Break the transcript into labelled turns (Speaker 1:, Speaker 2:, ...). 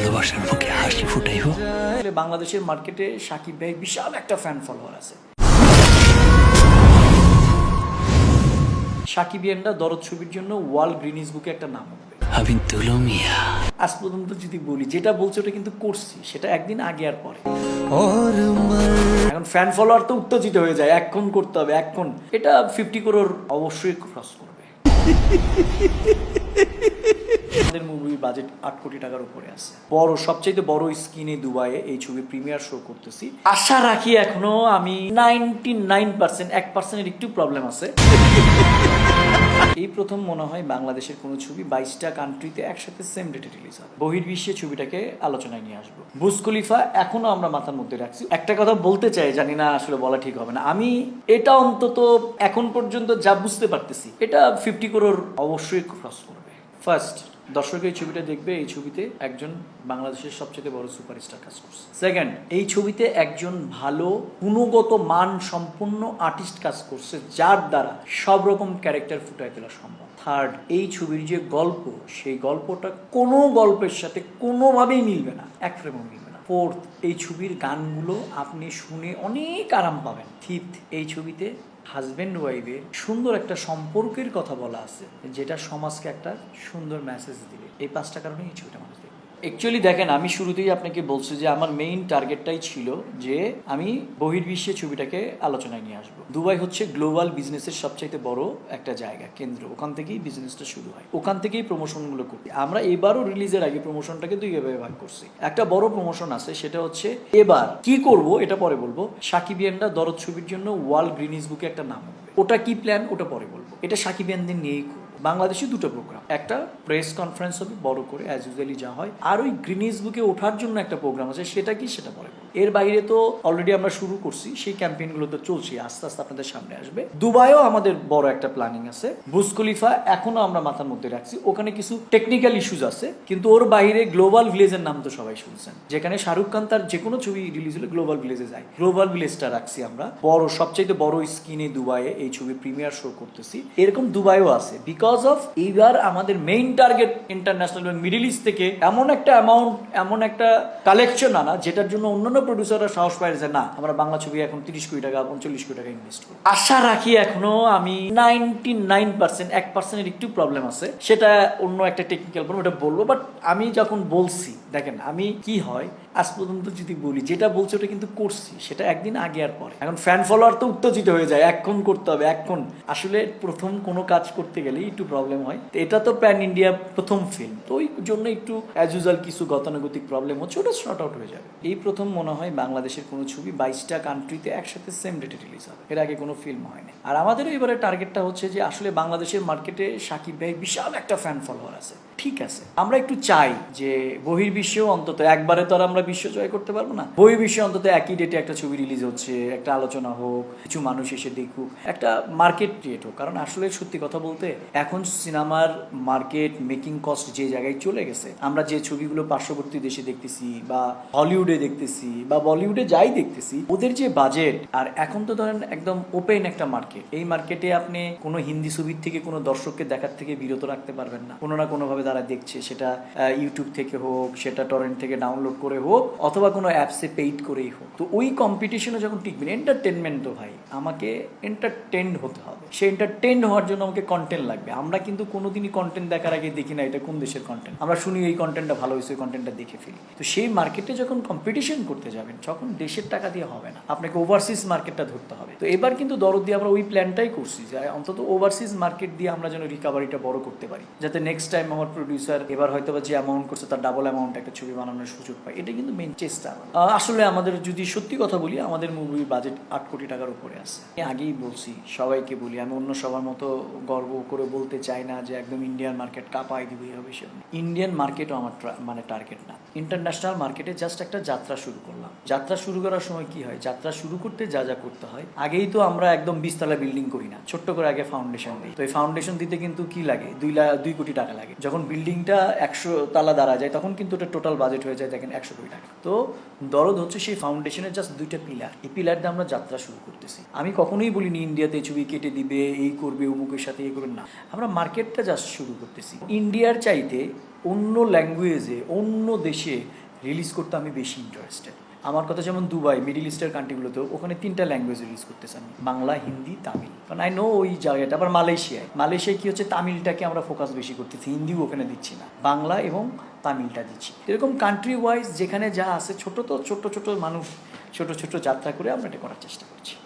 Speaker 1: ভালোবাসার বুকে হাসি ফুটাইব।
Speaker 2: বাংলাদেশের মার্কেটে সাকিব ভাই বিশাল একটা ফ্যান ফলোয়ার আছে। সাকিব সাকিবিয়ানরা দরদ ছবির জন্য ওয়ার্ল্ড গ্রিনিস বুকে একটা নাম উঠবে
Speaker 1: আমি তুলো মিয়া
Speaker 2: আজ পর্যন্ত যদি বলি যেটা বলছে ওটা কিন্তু করছি সেটা একদিন আগে আর পরে। এখন ফ্যান ফলোয়ার তো উত্তেজিত হয়ে যায় এক্ষণ করতে হবে এক্ষণ এটা ফিফটি করোর অবশ্যই ক্রস করবে। আমাদের মুভির বাজেট আট কোটি টাকার উপরে আছে। বড়, সবচাইতে বড় স্ক্রিনে দুবাইয়ে এই ছবি প্রিমিয়ার শো করতেছি। আশা রাখি এখনও আমি নাইনটি নাইন পার্সেন্ট এক পার্সেন্টের একটু প্রবলেম আছে। এই প্রথম মনে হয় বাংলাদেশের কোনো ছবি বাইশটা কান্ট্রিতে একসাথে সেম ডেটে রিলিজ হবে। বহির্বিশ্বে ছবিটাকে আলোচনায় নিয়ে আসব। বুস খলিফা এখনও আমরা মাথার মধ্যে রাখছি। একটা কথা বলতে চাই, জানি না আসলে বলা ঠিক হবে না। আমি এটা অন্তত এখন পর্যন্ত যা বুঝতে পারতেছি, এটা ফিফটি করোর অবশ্যই ক্রস করবে। ফার্স্ট দর্শক এই ছবিটা দেখবে, এই ছবিতে একজন বাংলাদেশের সবচেয়ে বড় সুপারস্টার কাজ করছে। সেকেন্ড এই ছবিতে একজন ভালো, গুণগত মান সম্পন্ন আর্টিস্ট কাজ করছে, যার দ্বারা সব রকম ক্যারেক্টার ফুটায় তোলা সম্ভব। থার্ড এই ছবির যে গল্প, সেই গল্পটা কোনো গল্পের সাথে কোনোভাবেই মিলবে না। এক ফ্রেমও মিলবে ফোর্থ এই ছবির গানগুলো আপনি শুনে অনেক আরাম পাবেন। ফিফথ এই ছবিতে হাজব্যান্ড ওয়াইফের সুন্দর একটা সম্পর্কের কথা বলা আছে, যেটা সমাজকে একটা সুন্দর মেসেজ দিবে। এই পাঁচটা কারণে এই ছবিটা মানুষ দেখবে। অ্যাকচুয়ালি দেখেন, আমি শুরুতেই আপনাকে বলছি যে আমার মেইন টার্গেটটাই ছিল যে আমি বহির্বিশ্বে ছবিটাকে আলোচনায় নিয়ে আসব। দুবাই হচ্ছে গ্লোবাল বিজনেসের সবচাইতে বড় একটা জায়গা, কেন্দ্র। ওখান থেকেই বিজনেসটা শুরু হয়। ওখান থেকেই প্রমোশনগুলো করি। আমরা এবারও রিলিজের আগে প্রমোশনটাকে দুই ভাবে ভাগ করছি। একটা বড় প্রমোশন আছে, সেটা হচ্ছে এবার কি করব, এটা পরে বলব। সাকিবিয়ানরা দরদ ছবির জন্য ওয়ার্ল্ড গ্রিনিস বুকে একটা নাম ওটা কি প্ল্যান ওটা পরে বলব। এটা সাকিবিয়ানদের নিয়েই করব বাংলাদেশে দুটো প্রোগ্রাম একটা প্রেস কনফারেন্স হবে, বড় করে অ্যাজ ইউজুয়ালি যা হয় আর ওই গ্রিনিজ বুকে ওঠার জন্য একটা প্রোগ্রাম আছে, সেটা কি, সেটা পরে। এর বাইরে তো অলরেডি আমরা শুরু করছি, সেই ক্যাম্পেইনগুলো তো চলছে, আস্তে আস্তে আপনাদের সামনে আসবে। দুবাইও আমাদের বড় একটা প্ল্যানিং আছে। বুজ খলিফা এখনও আমরা মাথার মধ্যে রাখছি। ওখানে কিছু টেকনিক্যাল ইস্যুজ আছে, কিন্তু ওর বাইরে গ্লোবাল ভিলেজের নাম তো সবাই শুনছেন। যেখানে শাহরুখ খান তার যে কোনো ছবি রিলিজ হলে গ্লোবাল ভিলেজে যায়। গ্লোবাল ভিলেজটা রাখছি আমরা। বড়, সবচাইতে বড় স্ক্রিনে দুবাইয়ে এই ছবি প্রিমিয়ার শো করতেছি। এরকম দুবাইও আছে। বিকজ অফ এইবার আমাদের main target international middle east থেকে এমন একটা অ্যামাউন্ট এমন একটা কালেকশন আনা, যেটার জন্য অন্যান্য প্রডিউসাররা সাহস পায় যে, না, আমরা বাংলা ছবি এখন তিরিশ কোটি টাকা পঞ্চল্লিশ কোটি টাকা ইনভেস্ট করি। আশা রাখি এখনও আমি নাইনটি নাইন পার্সেন্ট এক পার্সেন্টের একটু প্রবলেম আছে। সেটা অন্য একটা টেকনিক্যাল প্রবলেম ওটা বলব বাট আমি যখন বলছি দেখেন, আমি কি হয়, আজ পর্যন্ত যদি বলি, যেটা বলছে ওটা কিন্তু করছি, সেটা একদিন আগে আর পরে। এখন ফ্যান ফলোয়ার তো উত্তেজিত হয়ে যায় এখন করতে হবে এখন আসলে প্রথম কোনো কাজ করতে গেলে একটু প্রবলেম হয়। এটা তো প্যান ইন্ডিয়া প্রথম ফিল্ম তো ওই জন্য একটু অ্যাজ ইউজাল কিছু গতানুগতিক প্রবলেম হচ্ছে, ওটা শর্ট আউট হয়ে যাবে। এই প্রথম মনে হয় বাংলাদেশের কোনো ছবি বাইশটা কান্ট্রিতে একসাথে সেম ডেটে রিলিজ হবে। এর আগে কোনো ফিল্ম হয়নি। আর আমাদেরও এবারে টার্গেটটা হচ্ছে যে, আসলে বাংলাদেশের মার্কেটে সাকিব ভাই বিশাল একটা ফ্যান ফলোয়ার আছে। ঠিক আছে। আমরা একটু চাই যে বহির্বিশ্বেও অন্তত একবারে তো আর আমরা বিশ্ব জয় করতে পারব না। বহির্বিশ্বে অন্তত একই ডেটে একটা ছবি রিলিজ হচ্ছে, একটা আলোচনা হোক, কিছু মানুষ এসে দেখুক, একটা মার্কেট ক্রিয়েট হোক। কারণ আসলে সত্যি কথা বলতে, এখন সিনেমার মার্কেট মেকিং কস্ট যে জায়গায় চলে গেছে, আমরা যে ছবিগুলো পার্শ্ববর্তী দেশে দেখতেছি বা হলিউডে দেখতেছি বা বলিউডে যাই দেখতেছি, ওদের যে বাজেট আর এখন তো ধরেন একদম ওপেন একটা মার্কেট এই মার্কেটে আপনি কোনো হিন্দি ছবির থেকে কোনো দর্শককে দেখার থেকে বিরত রাখতে পারবেন না। কোনো না কোনোভাবে তারা দেখছে, সেটা ইউটিউব থেকে হোক, সেটা টরেন্ট থেকে ডাউনলোড করে হোক, অথবা কোনো অ্যাপসে পেইড করেই হোক। তো ওই কম্পিটিশনে যখন টিকবেন এন্টারটেনমেন্ট তো ভাই, আমাকে এন্টারটেন্ড হতে হবে। সে এন্টারটেন্ড হওয়ার জন্য আমাকে কন্টেন্ট লাগবে। আমরা কিন্তু কোনোদিনই কন্টেন্ট দেখার আগে দেখি না এটা কোন দেশের কন্টেন্ট আমরা শুনি এই কন্টেন্টটা ভালো হয়েছে, ওই কন্টেন্টটা দেখে ফেলি। তো সেই মার্কেটে যখন কম্পিটিশন করতে যাবেন, তখন দেশের টাকা দিয়ে হবে না। আপনাকে ওভারসিজ মার্কেটটা ধরতে হবে। তো এবার কিন্তু দরদ দিয়ে আমরা ওই প্ল্যানটাই করছি যে, অন্তত ওভারসিজ মার্কেট দিয়ে আমরা যেন রিকাভারিটা বড় করতে পারি, যাতে নেক্সট টাইম আমার প্রডিউসার এবার হয়তো যে অ্যামাউন্ট করছে তার ডাবল অ্যামাউন্ট একটা ছবি বানানোর সুযোগ পায়। এটা কিন্তু মেন চেষ্টা আসলে আমাদের যদি সত্যি কথা বলি, আমাদের মুভির বাজেট আট কোটি টাকার উপরে আছে। আমি আগেই বলছি, সবাইকে বলি, আমি অন্য সবার মতো গর্ব করে বলতে চাই না যে একদম ইন্ডিয়ান মার্কেট কাঁপাই দিবে এই হবে সেরকম ইন্ডিয়ান মার্কেটও আমার মানে টার্গেট না। ইন্টারন্যাশনাল মার্কেটে জাস্ট একটা যাত্রা শুরু যাত্রা শুরু করার সময় কি হয়? যাত্রা শুরু করতে যা যা করতে হয়, আগেই তো আমরা একদম বিশতলা বিল্ডিং করি না। ছোট্ট করে আগে ফাউন্ডেশন দিই। তো এই ফাউন্ডেশন দিতে কিন্তু কি লাগে? দুই লাখ দুই কোটি টাকা লাগে। যখন বিল্ডিংটা একশো তালা দাঁড়া যায়, তখন কিন্তু ওটা টোটাল বাজেট হয়ে যায়, দেখেন একশো কোটি টাকা। তো দরদ হচ্ছে সেই ফাউন্ডেশনের জাস্ট দুইটা পিলার এই পিলার দিয়ে আমরা যাত্রা শুরু করতেছি। আমি কখনোই বলিনি ইন্ডিয়াতে ছবি কেটে দিবে, এই করবে, অমুকের সাথে এই করবে না। আমরা মার্কেটটা জাস্ট শুরু করতেছি। ইন্ডিয়ার চাইতে অন্য ল্যাঙ্গুয়েজে অন্য দেশে রিলিজ করতে আমি বেশি ইন্টারেস্টেড আমার কথা যেমন দুবাই, মিডিল ইস্টের কান্ট্রিগুলোতেও ওখানে তিনটা ল্যাঙ্গুয়েজ ইউজ করতেছে আমি। বাংলা, হিন্দি, তামিল। কারণ আই নো ওই জায়গাটা, আবার মালয়েশিয়ায়। মালয়েশিয়ায় কি হচ্ছে? তামিলটাকে আমরা ফোকাস বেশি করতেছি, হিন্দিও ওখানে দিচ্ছি না। বাংলা এবং তামিলটা দিচ্ছি। এরকম কান্ট্রি ওয়াইজ যেখানে যা আছে, ছোট তো ছোট ছোট মানুষ, ছোট ছোট যাত্রা করে আমরা এটা করার চেষ্টা করছি।